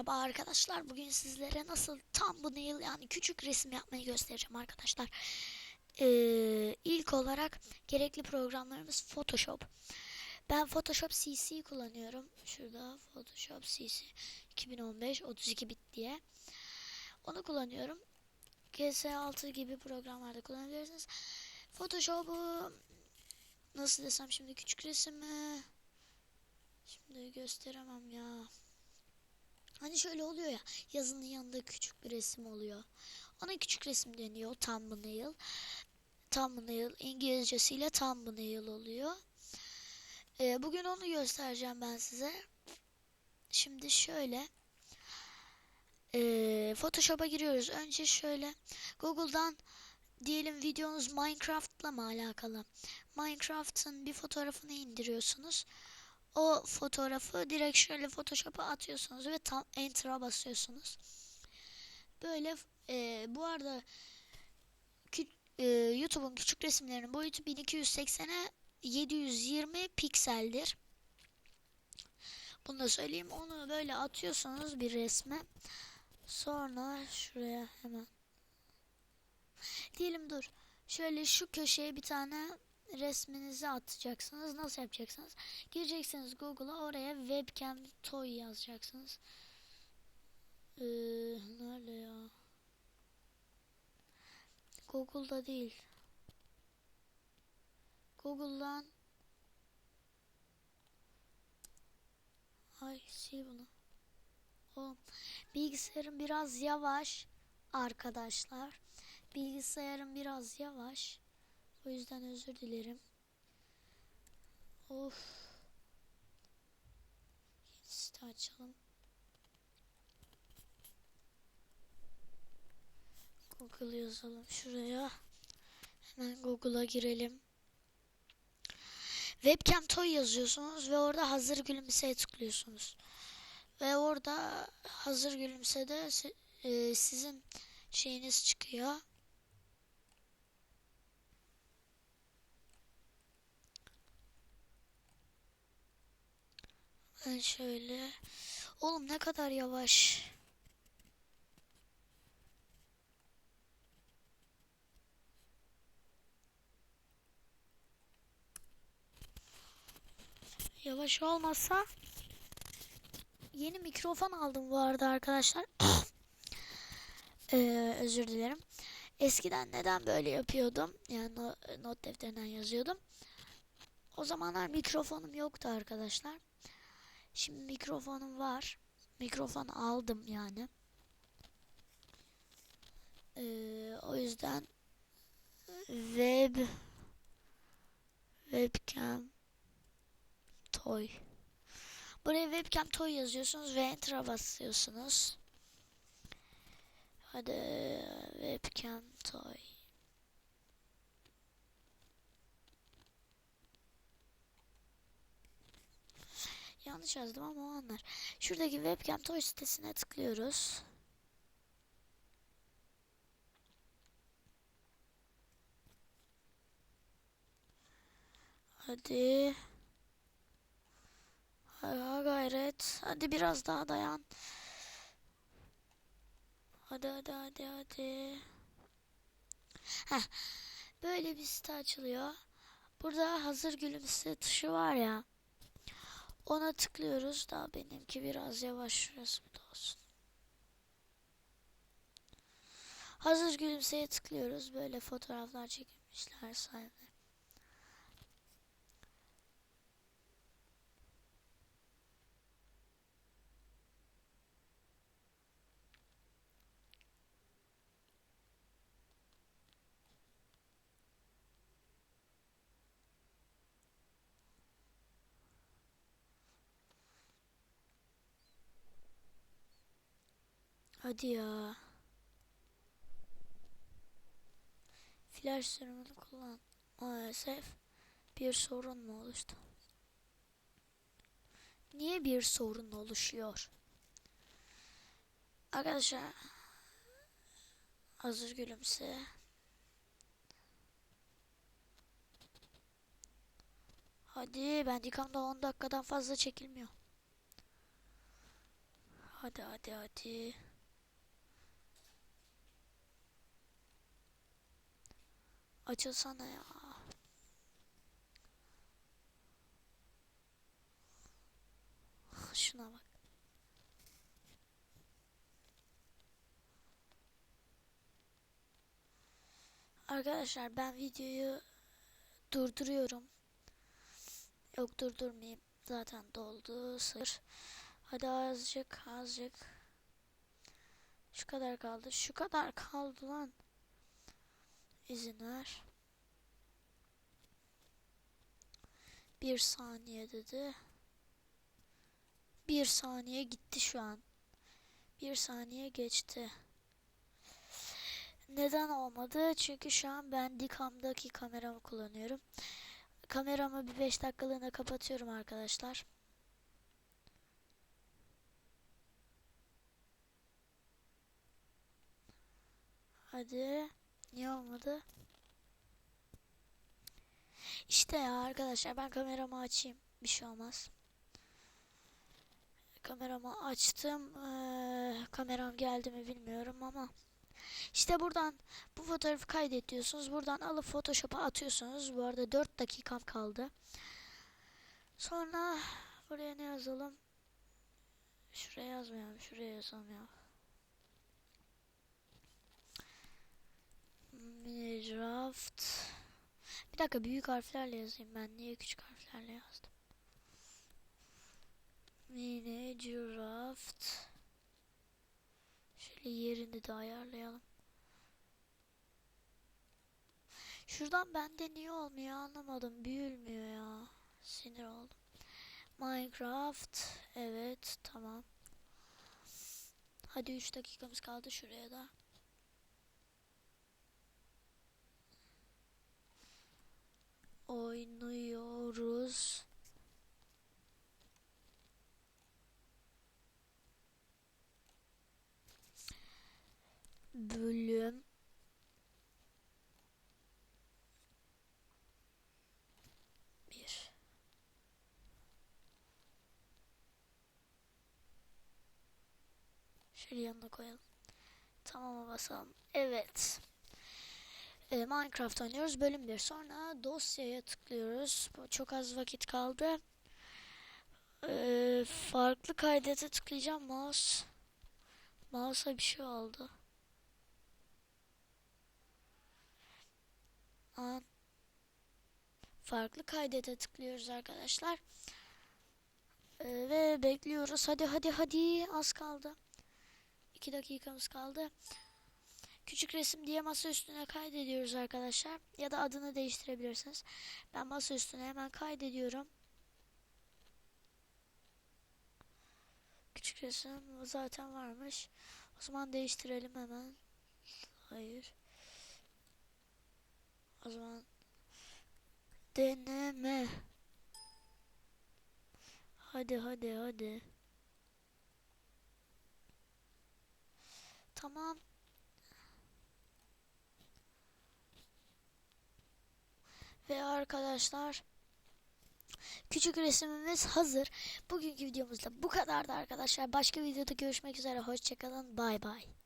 Merhaba arkadaşlar. Bugün sizlere nasıl thumbnail yani küçük resim yapmayı göstereceğim arkadaşlar. Ee, ilk olarak gerekli programlarımız Photoshop. Ben Photoshop CC kullanıyorum. Şurada Photoshop CC 2015 32 bit diye. Onu kullanıyorum. GS6 gibi programlarda kullanabilirsiniz. Photoshop'u nasıl desem şimdi küçük resimi şimdi gösteremem ya. Hani şöyle oluyor ya yazının yanında küçük bir resim oluyor. Ona küçük resim deniyor thumbnail. Thumbnail İngilizcesiyle thumbnail oluyor. Ee, bugün onu göstereceğim ben size. Şimdi şöyle ee, Photoshop'a giriyoruz. Önce şöyle Google'dan diyelim videonuz Minecraft'la mı alakalı? Minecraft'ın bir fotoğrafını indiriyorsunuz o fotoğrafı direkt şöyle Photoshop'a atıyorsunuz ve tam Enter'a basıyorsunuz. Böyle e, bu arada kü- e, YouTube'un küçük resimlerinin boyutu 1280'e 720 pikseldir. Bunu da söyleyeyim. Onu böyle atıyorsunuz bir resme. Sonra şuraya hemen. Diyelim dur. Şöyle şu köşeye bir tane resminizi atacaksınız. Nasıl yapacaksınız? Gireceksiniz Google'a oraya webcam toy yazacaksınız. Ee, nerede ya? Google'da değil. Google'dan Ay sil bunu. O bilgisayarım biraz yavaş arkadaşlar. Bilgisayarım biraz yavaş. O yüzden özür dilerim. Of. Site açalım. Google yazalım şuraya. Hemen Google'a girelim. Webcam toy yazıyorsunuz ve orada hazır gülümseye tıklıyorsunuz. Ve orada hazır gülümsede e, sizin şeyiniz çıkıyor. Ben şöyle. Oğlum ne kadar yavaş. Yavaş olmasa yeni mikrofon aldım bu arada arkadaşlar. Ee, özür dilerim. Eskiden neden böyle yapıyordum? Yani no- not defterinden yazıyordum. O zamanlar mikrofonum yoktu arkadaşlar. Şimdi mikrofonum var. Mikrofon aldım yani. Ee, o yüzden web webcam toy. Buraya webcam toy yazıyorsunuz ve enter'a basıyorsunuz. Hadi webcam toy. Yanlış yazdım ama o anlar. Şuradaki webcam toy sitesine tıklıyoruz. Hadi. Ha gayret. Hadi biraz daha dayan. Hadi hadi hadi hadi. Heh. Böyle bir site açılıyor. Burada hazır gülümse tuşu var ya. Ona tıklıyoruz. Daha benimki biraz yavaş şurası de olsun. Hazır gülümseye tıklıyoruz. Böyle fotoğraflar çekilmişler sahibi. Hadi ya. Flash sürümünü kullan. Maalesef bir sorun mu oluştu? Niye bir sorun oluşuyor? Arkadaşlar hazır gülümse. Hadi ben Bandicam'da 10 dakikadan fazla çekilmiyor. Hadi hadi hadi. Açılsana ya. Şuna bak. Arkadaşlar ben videoyu durduruyorum. Yok durdurmayayım. Zaten doldu. Sır. Hadi azıcık azıcık. Şu kadar kaldı. Şu kadar kaldı lan. İzin ver. Bir saniye dedi. Bir saniye gitti şu an. Bir saniye geçti. Neden olmadı? Çünkü şu an ben Dicam'daki kameramı kullanıyorum. Kameramı bir 5 dakikalığına kapatıyorum arkadaşlar. Hadi. Niye olmadı? İşte ya arkadaşlar ben kameramı açayım. Bir şey olmaz. Kameramı açtım. Ee, kameram geldi mi bilmiyorum ama. İşte buradan bu fotoğrafı kaydet diyorsunuz. Buradan alıp Photoshop'a atıyorsunuz. Bu arada 4 dakikam kaldı. Sonra buraya ne yazalım? Şuraya yazmayalım. Şuraya yazalım ya. Minecraft. Bir dakika büyük harflerle yazayım ben. Niye küçük harflerle yazdım? Minecraft. Şöyle yerini de ayarlayalım. Şuradan bende niye olmuyor anlamadım. Büyülmüyor ya. Sinir oldum. Minecraft. Evet tamam. Hadi 3 dakikamız kaldı şuraya da. Oynuyoruz. Bölüm bir. Şöyle yanına koyalım. Tamama basalım. Evet. Ee, Minecraft oynuyoruz. Bölüm 1. Sonra dosyaya tıklıyoruz. Çok az vakit kaldı. Ee, farklı kaydete tıklayacağım. Mouse. Mouse'a bir şey oldu. An. Farklı kaydete tıklıyoruz arkadaşlar. Ee, ve bekliyoruz. Hadi hadi hadi. Az kaldı. 2 dakikamız kaldı. Küçük resim diye masa üstüne kaydediyoruz arkadaşlar. Ya da adını değiştirebilirsiniz. Ben masa üstüne hemen kaydediyorum. Küçük resim zaten varmış. O zaman değiştirelim hemen. Hayır. O zaman deneme. Hadi hadi hadi. Tamam. Ve arkadaşlar küçük resimimiz hazır. Bugünkü videomuzda bu kadardı arkadaşlar. Başka videoda görüşmek üzere. Hoşçakalın. Bay bay.